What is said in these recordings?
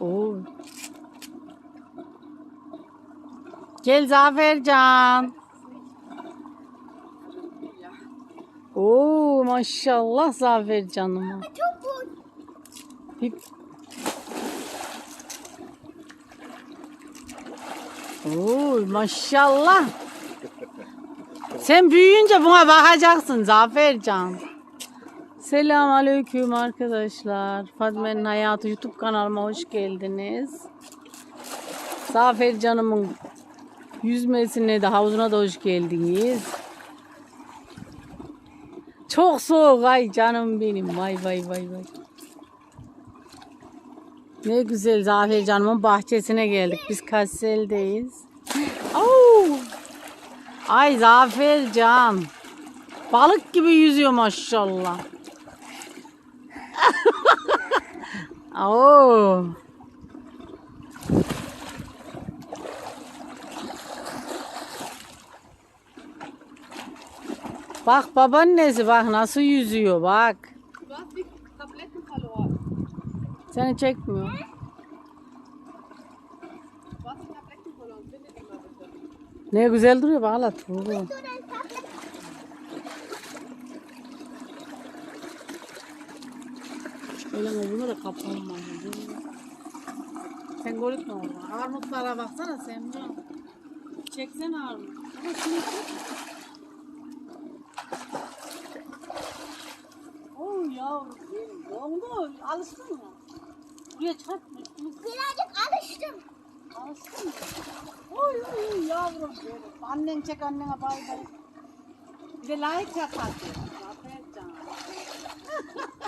Oo. Gel Zafercan. Oo maşallah Zafercan'ıma. Çok. Oo maşallah. Sen büyüyünce buna bakacaksın Zafercan. Selam aleyküm arkadaşlar. Fatma'nın Hayatı YouTube kanalıma hoş geldiniz. Zafer canımın yüzmesine de havuzuna da hoş geldiniz. Çok soğuk ay canım benim. Vay vay vay vay. Ne güzel Zafer canımın bahçesine geldik. Biz Kassel'deyiz. Oo! Ay Zafer can. Balık gibi yüzüyor maşallah. Oo. Bak babaannesi bak nasıl yüzüyor bak. Seni çekmiyor. Ne güzel duruyor bak hala Öyle bunu da kapanmaz. Sen görükme orada. Armutlara baksana Semra. Çeksene armut. Ama şunu çek. Oo yavrum. Dondu. Alıştın mı? Buraya çarpma. Şunu Birazcık alıştım. Alıştın mı? Oy oy oy yavrum benim. Annen çek annene bay bay. Bir de layık yapar. Aferin canım.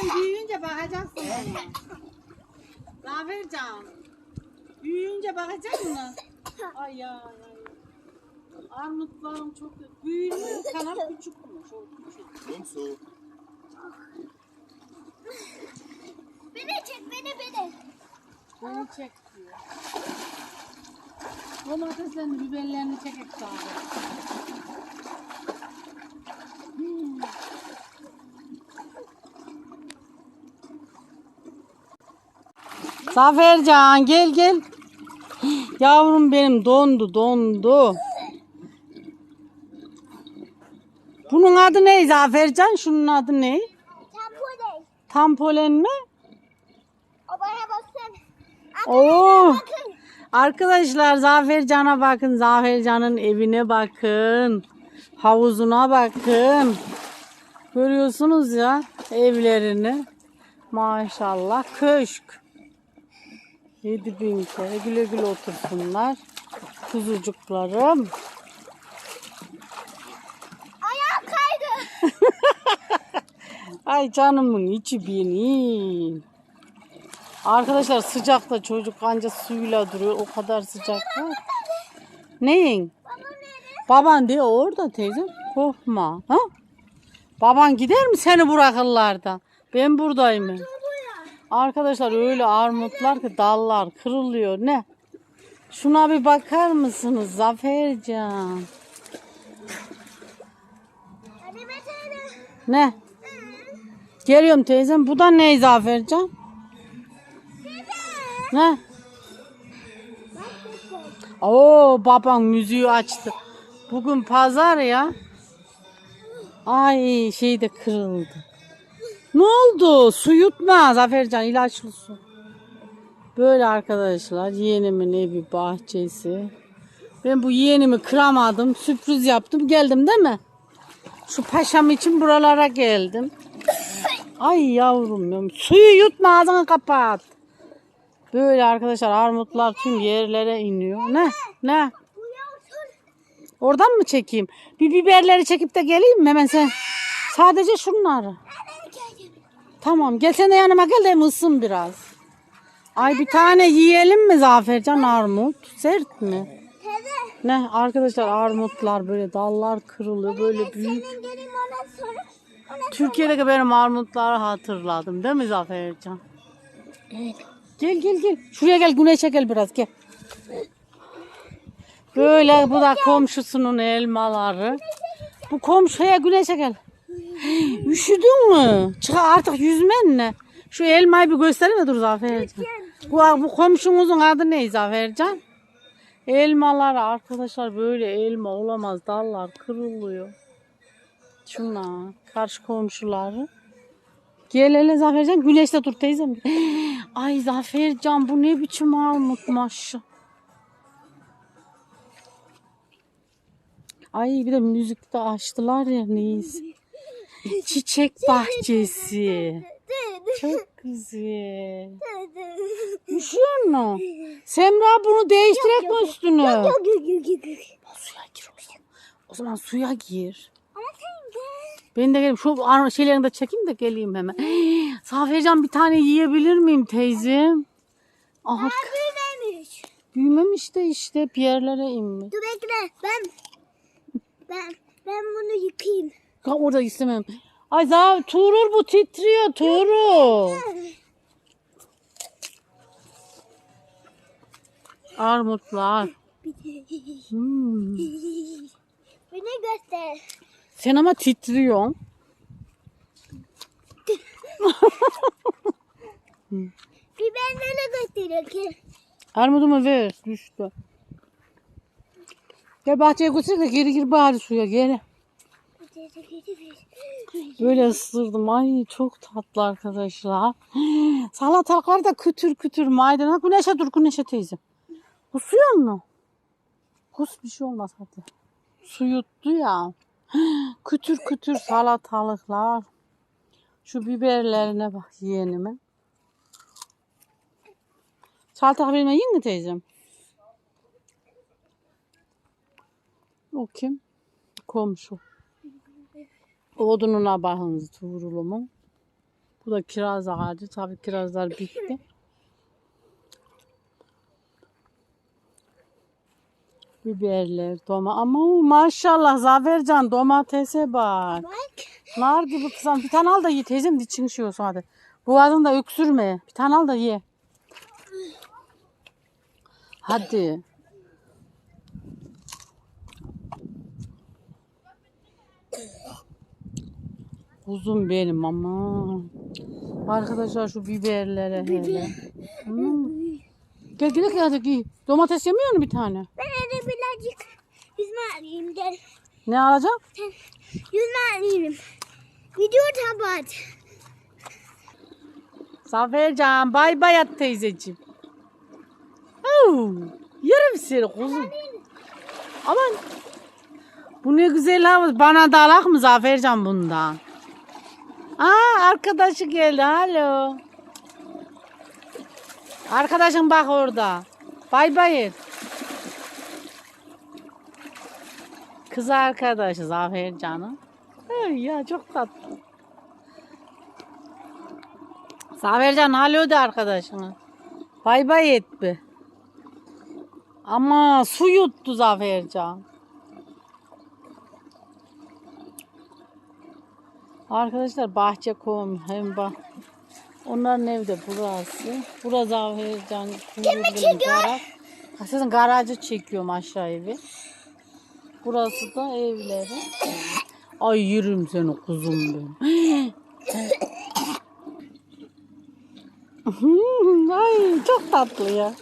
Sen büyüyünce bakacaksın bana. Zafer can. Büyüyünce bakacak mısın? Ay ay ay. Armutlarım çok büyümüyor. Kanal küçük mü? Çok küçük. Beni çek beni beni. Beni çek diyor. Domateslerini, biberlerini çekek sağda. Zafercan gel gel. Yavrum benim dondu dondu. Bunun adı ne Zafercan? Şunun adı ne? Tampone. Tampolen mi? O bana baksana. Oo. Bakın. Arkadaşlar Zafercan'a bakın. Zafercan'ın evine bakın. Havuzuna bakın. Görüyorsunuz ya evlerini. Maşallah köşk. Yedi bin kere güle güle otursunlar. Kuzucuklarım. Ayağım kaydı. Ay canımın içi benim. Arkadaşlar sıcakta çocuk anca suyla duruyor. O kadar sıcak var. Neyin? Baba nerede? Baban diyor orada teyze. Korkma. Ha? Baban gider mi seni bırakırlar da? Ben buradayım. Buraya. Arkadaşlar öyle armutlar ki dallar kırılıyor. Ne? Şuna bir bakar mısınız Zafercan? Ne? Geliyorum teyzem. Bu da ne Zafercan? Ne? Oo babam müziği açtı. Bugün pazar ya. Ay şey de kırıldı. Ne oldu? Su yutma Zafercan ilaçlı su. Böyle arkadaşlar yeğenimin evi bahçesi. Ben bu yeğenimi kıramadım. Sürpriz yaptım. Geldim değil mi? Şu paşam için buralara geldim. Ay yavrum. Suyu yutma ağzını kapat. Böyle arkadaşlar armutlar tüm yerlere iniyor. Ne? Ne? Oradan mı çekeyim? Bir biberleri çekip de geleyim mi hemen sen? Sadece şunları. Tamam gel sen de yanıma gel de ısın biraz. Ay bir tane yiyelim mi Zafercan armut? Sert mi? Teyze. Ne arkadaşlar armutlar böyle dallar kırılıyor böyle büyük. Senin gelin sonra. Ondan Türkiye'deki benim armutları hatırladım değil mi Zafercan? Gel gel gel. Şuraya gel güneşe gel biraz gel. Böyle bu da komşusunun elmaları. Bu komşuya güneşe gel. Üşüdün mü? Çık artık yüzmen ne? Şu elmayı bir göstereyim mi dur Zafercan? Bu, bu komşumuzun adı ne Zafercan? Elmalar arkadaşlar böyle elma olamaz. Dallar kırılıyor. Şuna karşı komşuları. Gel hele Zafercan güneşte dur teyzem. Ay Zafercan bu ne biçim armut maşallah. Ay bir de müzik de açtılar ya neyse. Çiçek bahçesi. Çok güzel. Üşüyor mu? Semra bunu değiştirek mi üstünü? Yok yok yok yok. yok. Suya gir o zaman. O zaman suya gir. Ama sen gel. Ben de geleyim. Şu şeylerini de çekeyim de geleyim hemen. Safercan bir tane yiyebilir miyim teyzem? Aha Büyümemiş. büyümemiş de işte bir yerlere inmiş. Dur bekle. Ben ben ben bunu yıkayayım. Orada istemem. Ay zav Tuğrul bu titriyor Tuğrul. Armutlar. Hmm. Beni göster. Sen ama titriyorsun. Biberleri gösteriyor ki. Armudumu ver. Düştü. Gel bahçeye götür de geri gir bari suya gel. Böyle ısırdım. Ay çok tatlı arkadaşlar. Salatalıklar da kütür kütür maydanoz. Güneşe dur güneşe teyze. Kusuyor mu? Kus bir şey olmaz hadi. Su yuttu ya. Kütür kütür salatalıklar. Şu biberlerine bak yeğenime. Salatalık verme yiyin mi teyzem? O kim? Komşu. Odununa bakınız Tuğrul'umun. Bu da kiraz ağacı. Tabii kirazlar bitti. Biberler, doma. Ama maşallah Zafercan domatese bak. Bak. Nar gibi kızım. Bir tane al da ye teyzem için şiyorsun hadi. Boğazını da öksürme. Bir tane al da ye. Hadi. Uzun benim ama. Arkadaşlar şu biberlere hele. Hmm. Gel gel hadi giy. Domates yemiyor musun bir tane? Ben de birazcık yüzme alayım gel. Ne alacağım? Yüzme alayım. Video tabat. Zafercan bay bay at teyzeciğim. Oo, yerim seni kuzum. Aman. Bu ne güzel havuz. Bana da alak mı Zafercan bundan? Aa arkadaşı geldi. Alo. Arkadaşım bak orada. Bay bay. Kız arkadaşı Zafercan'ın. Ay ya çok tatlı. Zafercan alo de arkadaşına. Bay bay et be. Ama su yuttu Zafercan. Arkadaşlar bahçe kum hem bah. Onların evde burası. Burası Zafercan. Kimi Garaj. Sizin garajı çekiyorum aşağı evi. Burası da evleri. Ay yürüm seni kuzum benim. Ay çok tatlı ya.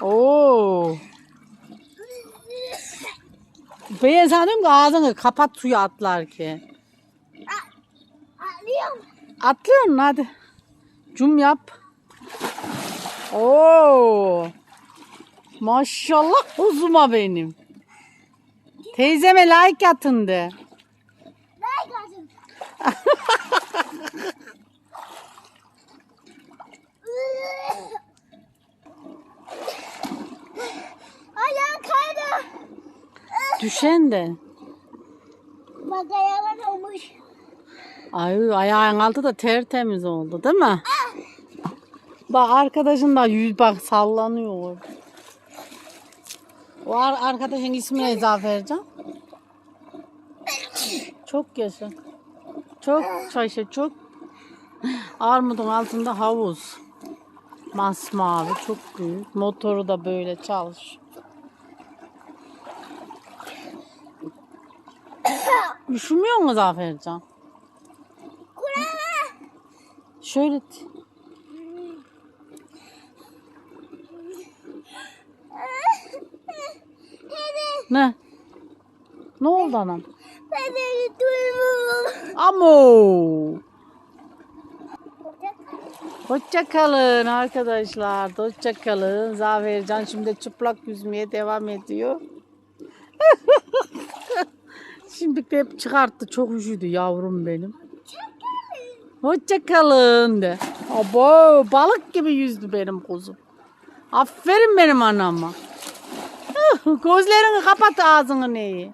Oo. Ben sanıyorum ki ağzını kapat suya atlar ki. Alıyorum. Atlıyorsun hadi. Cum yap. Oo. Maşallah kuzuma benim. Teyzeme like atın de. Like atın. Ayağım kaydı. Düşen de. Bak ayağım olmuş. Ay ayağın altı da tertemiz oldu değil mi? Bak arkadaşın da yüz bak sallanıyor. O ar- arkadaşın ismi ne Zafercan? Çok yaşa. Çok yaşa çok. Armudun altında havuz. Masmavi çok büyük. Motoru da böyle çalış. Üşümüyor mu Zafercan? Kurama. Şöyle ne? Ne oldu anam? Ben de duymuyorum. Amo. Hoşça kalın arkadaşlar. Hoşça kalın. Zafercan şimdi çıplak yüzmeye devam ediyor. şimdi hep çıkarttı. Çok üşüdü yavrum benim. Hoşça kalın de. Abo balık gibi yüzdü benim kuzum. Aferin benim anama. Gözlerini kapat ağzını neyi.